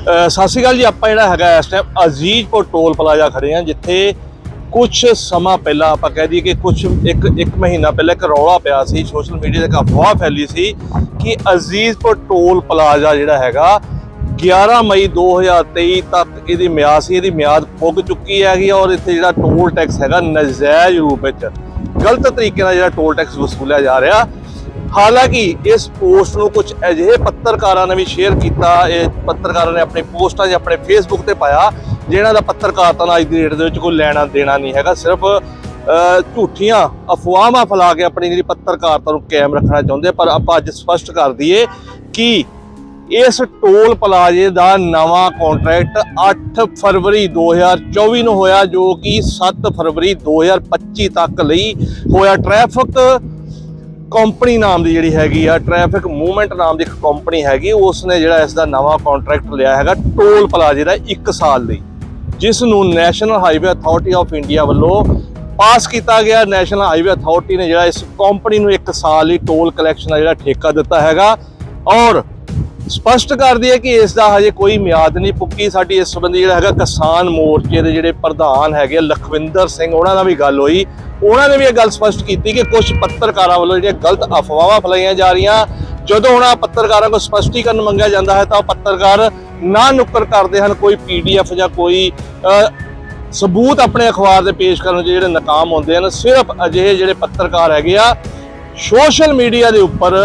ਸਤਿ ਸ਼੍ਰੀ ਅਕਾਲ ਜੀ, ਆਪਾਂ ਜਿਹੜਾ ਹੈਗਾ ਇਸ ਟਾਈਮ ਅਜ਼ੀਜ਼ਪੁਰ ਟੋਲ ਪਲਾਜ਼ਾ ਖੜੇ ਆ ਜਿੱਥੇ ਕੁਝ ਸਮਾਂ ਪਹਿਲਾਂ ਆਪਾਂ ਕਹਿ ਦਈਏ ਕਿ ਕੁਝ ਇੱਕ ਇੱਕ ਮਹੀਨਾ ਪਹਿਲਾਂ ਇੱਕ ਰੌਲਾ ਪਿਆ ਸੀ, ਸੋਸ਼ਲ ਮੀਡੀਆ ਤੇ ਇੱਕ ਅਫਵਾਹ ਫੈਲੀ ਸੀ ਕਿ ਅਜ਼ੀਜ਼ਪੁਰ ਟੋਲ ਪਲਾਜ਼ਾ ਜਿਹੜਾ ਹੈਗਾ 11 ਮਈ 2023 ਤੱਕ ਇਹਦੀ ਮਿਆਦ ਸੀ, ਇਹਦੀ ਮਿਆਦ ਪੁੱਗ ਚੁੱਕੀ ਹੈਗੀ ਔਰ ਇੱਥੇ ਜਿਹੜਾ ਟੋਲ ਟੈਕਸ ਹੈਗਾ ਨਜਾਇਜ਼ ਰੂਪ ਵਿੱਚ। ਗਲਤ ਤਰੀਕੇ ਨਾਲ ਜਿਹੜਾ ਟੋਲ ਟੈਕਸ ਵਸੂਲਿਆ ਜਾ ਰਿਹਾ। ਹਾਲਾਂਕਿ ਇਸ ਪੋਸਟ ਨੂੰ ਕੁਝ ਅਜਿਹੇ ਪੱਤਰਕਾਰਾਂ ਨੇ ਵੀ ਸ਼ੇਅਰ ਕੀਤਾ। ਇਹ ਪੱਤਰਕਾਰਾਂ ਨੇ ਆਪਣੀ ਪੋਸਟਾਂ 'ਚ ਆਪਣੇ ਫੇਸਬੁੱਕ ਤੇ ਪਾਇਆ ਜਿਹਨਾਂ ਦਾ ਪੱਤਰਕਾਰਤਾ ਨਾਲ ਅੱਜ ਦੀ ਡੇਟ ਦੇ ਵਿੱਚ ਕੋਈ ਲੈਣਾ ਦੇਣਾ ਨਹੀਂ ਹੈਗਾ। ਸਿਰਫ ਝੂਠੀਆਂ ਅਫਵਾਹਾਂ ਫੈਲਾ ਕੇ ਆਪਣੀ ਜਿਹੜੀ ਪੱਤਰਕਾਰਤਾ ਨੂੰ ਕਾਇਮ ਰੱਖਣਾ ਚਾਹੁੰਦੇ ਪਰ ਆਪਾਂ ਅੱਜ ਸਪਸ਼ਟ ਕਰ ਦਈਏ ਕਿ ਇਸ ਟੋਲ ਪਲਾਜ਼ੇ ਦਾ ਨਵਾਂ ਕੰਟਰੈਕਟ 8 ਫਰਵਰੀ 2024 ਨੂੰ ਹੋਇਆ, ਜੋ ਕਿ 7 ਫਰਵਰੀ 2025 ਤੱਕ ਲਈ ਹੋਇਆ। ਟ੍ਰੈਫਿਕ ਕੰਪਨੀ ਨਾਮ ਦੀ ਜਿਹੜੀ ਹੈਗੀ ਆ ਟ੍ਰੈਫਿਕ ਮੂਵਮੈਂਟ ਨਾਮ ਦੀ ਇੱਕ ਕੰਪਨੀ ਹੈਗੀ ਉਸ ਨੇ ਜਿਹੜਾ ਇਸ ਦਾ ਨਵਾਂ ਕੰਟਰੈਕਟ ਲਿਆ ਹੈਗਾ, ਟੋਲ ਪਲਾਜ਼ੇ ਦਾ 1 ਸਾਲ ਲਈ ਜਿਸ ਨੂੰ national highway authority of India ਵੱਲੋਂ ਪਾਸ ਕੀਤਾ ਗਿਆ। ਨੈਸ਼ਨਲ ਹਾਈਵੇ ਅਥਾਰਟੀ ਨੇ ਜਿਹੜਾ ਇਸ ਕੰਪਨੀ ਨੂੰ 1 ਸਾਲ ਲਈ ਟੋਲ ਕਲੈਕਸ਼ਨ ਦਾ ਜਿਹੜਾ ਠੇਕਾ ਦਿੱਤਾ ਹੈਗਾ, ਔਰ ਸਪਸ਼ਟ ਕਰਦੀ ਹੈ ਕਿ ਇਸ ਦਾ ਹਜੇ ਕੋਈ ਮਿਆਦ ਨਹੀਂ। ਪੁੱਗੀ ਸਾਡੀ ਇਸ ਸੰਬੰਧੀ ਜਿਹੜਾ ਹੈਗਾ ਕਿਸਾਨ ਮੋਰਚੇ ਦੇ ਜਿਹੜੇ ਪ੍ਰਧਾਨ ਹੈਗੇ ਆ, ਲਖਵਿੰਦਰ ਸਿੰਘ ਉਹਨਾਂ ਨਾਲ ਵੀ ਗੱਲ ਹੋਈ। ਉਹਨਾਂ ਨੇ ਵੀ ਇਹ ਗੱਲ ਸਪਸ਼ਟ ਕੀਤੀ ਕਿ ਕੁਝ ਪੱਤਰਕਾਰਾਂ ਵੱਲੋਂ ਜਿਹੜੀਆਂ ਗਲਤ ਅਫਵਾਹਾਂ ਫੈਲਾਈਆਂ ਜਾ ਰਹੀਆਂ ਜਦੋਂ ਉਹਨਾਂ ਪੱਤਰਕਾਰਾਂ ਕੋਲ ਸਪਸ਼ਟੀਕਰਨ ਮੰਗਿਆ ਜਾਂਦਾ ਹੈ ਤਾਂ ਉਹ ਪੱਤਰਕਾਰ ਨਾ ਨੁੱਕਰ ਕਰਦੇ ਹਨ ਕੋਈ ਪੀਡੀਐਫ ਜਾਂ ਕੋਈ ਸਬੂਤ ਆਪਣੇ ਅਖਬਾਰ ਦੇ ਪੇਸ਼ ਕਰਨ 'ਚ ਜਿਹੜੇ ਨਾਕਾਮ ਹੁੰਦੇ ਹਨ। ਸਿਰਫ ਅਜਿਹੇ ਜਿਹੜੇ ਪੱਤਰਕਾਰ ਹੈਗੇ ਆ ਸੋਸ਼ਲ ਮੀਡੀਆ ਦੇ ਉੱਪਰ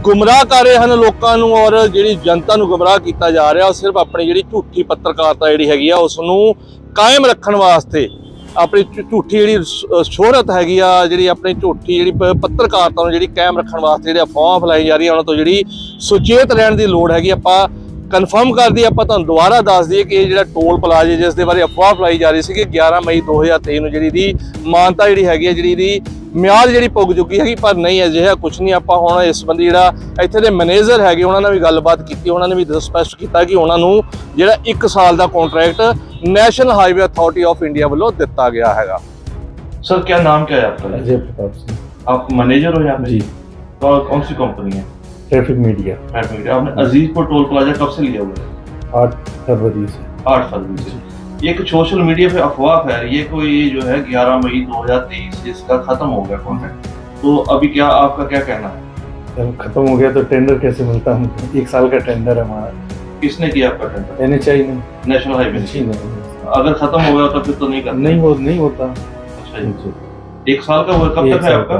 ਗੁੰਮਰਾਹ ਕਰ ਰਹੇ ਹਨ ਲੋਕਾਂ ਨੂੰ ਔਰ ਜਿਹੜੀ ਜਨਤਾ ਨੂੰ ਗੁੰਮਰਾਹ ਕੀਤਾ ਜਾ ਰਿਹਾ, ਉਹ ਸਿਰਫ ਆਪਣੀ ਜਿਹੜੀ ਝੂਠੀ ਪੱਤਰਕਾਰਤਾ ਜਿਹੜੀ ਹੈਗੀ ਆ, ਉਸ ਨੂੰ ਕਾਇਮ ਰੱਖਣ ਵਾਸਤੇ ਆਪਣੀ ਝੂਠੀ ਜਿਹੜੀ ਸ਼ੋਹਰਤ ਹੈਗੀ ਆ, ਜਿਹੜੀ ਆਪਣੀ ਝੂਠੀ ਜਿਹੜੀ ਪੱਤਰਕਾਰਤਾ ਨੂੰ ਜਿਹੜੀ ਕਾਇਮ ਰੱਖਣ ਵਾਸਤੇ ਜਿਹੜੇ ਅਫਵਾਹਾਂ ਫੈਲਾਈ ਜਾ ਰਹੀ ਆ ਉਹਨਾਂ ਤੋਂ ਜਿਹੜੀ ਸੁਚੇਤ ਰਹਿਣ ਦੀ ਲੋੜ ਹੈਗੀ, ਆਪਾਂ ਕਨਫਰਮ ਕਰਦੀ ਆਪਾਂ ਤੁਹਾਨੂੰ ਦੁਬਾਰਾ ਦੱਸ ਦਈਏ ਕਿ ਇਹ ਜਿਹੜਾ ਟੋਲ ਪਲਾਜ਼ੇ ਜਿਸ ਦੇ ਬਾਰੇ ਅਫਵਾਹ ਫੈਲਾਈ ਜਾ ਰਹੀ ਸੀ ਕਿ 11 ਮਈ 2023 ਨੂੰ ਜਿਹੜੀ ਦੀ ਮਾਨਤਾ ਜਿਹੜੀ ਹੈਗੀ ਹੈ ਜਿਹੜੀ ਦੀ ਮਿਆਦ ਜਿਹੜੀ ਪੁੱਗ ਚੁੱਕੀ ਹੈਗੀ ਪਰ ਨਹੀਂ ਅਜਿਹਾ ਕੁਝ ਨਹੀਂ ਆਪਾਂ ਹੁਣ ਇਸ ਸੰਬੰਧੀ ਜਿਹੜਾ ਇੱਥੇ ਦੇ ਮੈਨੇਜਰ ਹੈਗੇ ਉਹਨਾਂ ਨਾਲ ਵੀ ਗੱਲਬਾਤ ਕੀਤੀ ਉਹਨਾਂ ਨੇ ਵੀ ਸਪਸ਼ਟ ਕੀਤਾ ਕਿ ਉਹਨਾਂ ਨੂੰ ਜਿਹੜਾ 1 ਸਾਲ ਦਾ contract national highway authority of India ਵੱਲੋਂ ਦਿੱਤਾ ਗਿਆ ਹੈਗਾ सर क्या नाम क्या है आपका अजय प्रताप सिंह आप मैनेजर हो यहाँ पे जी तो कौन सी कंपनी है ट्रैफिक मीडिया Traffic Media। आपने अजीजपुर टोल प्लाजा कब से लिया हुआ है आठ फरवरी से आठ फरवरी से एक सोशल मीडिया पे अफवाह फैल रही है कोई ये जो है 11 मई 2023 इसका खत्म हो गया कॉन्ट्रैक्ट तो अभी क्या आपका क्या कहना है? जब खत्म हो गया तो टेंडर कैसे मिलता हमको एक साल का टेंडर है हमारा। किसने किया आपका टेंडर एन एच आई ने। नेशनल हाईवे अगर खत्म हो गया तो फिर तो नहीं करना नहीं हो नहीं होता। अच्छा जी। एक साल का कब तक है आपका?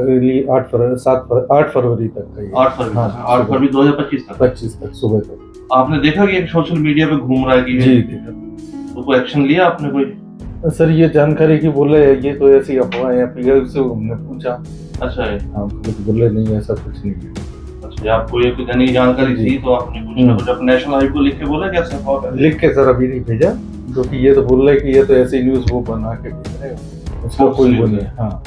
अगली आठ फरवरी सात फरवरी आठ फरवरी तक का ये। आठ फरवरी हाँ। आठ फरवरी 2025 तक। पच्चीस तक सुबह तक। आपने देखा कि एक सोशल मीडिया पे घूम रहा है कि जी ये- तो कोई एक्शन लिया आपने कोई? सर ये जानकारी की बोले ये तो ऐसी अफवाह है पीआई से हमने पूछा। अच्छा है हाँ तो कुछ बोले नहीं ऐसा कुछ नहीं है। अच्छा ये आपको एक नई जानकारी। थी तो आपने पूछा। कुछ अपने नेशनल हाईवे को लिख के बोला क्या है लिख के सर अभी नहीं भेजा क्योंकि ये तो बोल रहे कि ये तो ऐसी न्यूज़ वो बना के भेज रहे हो। उसका कोई वो नहीं है। हाँ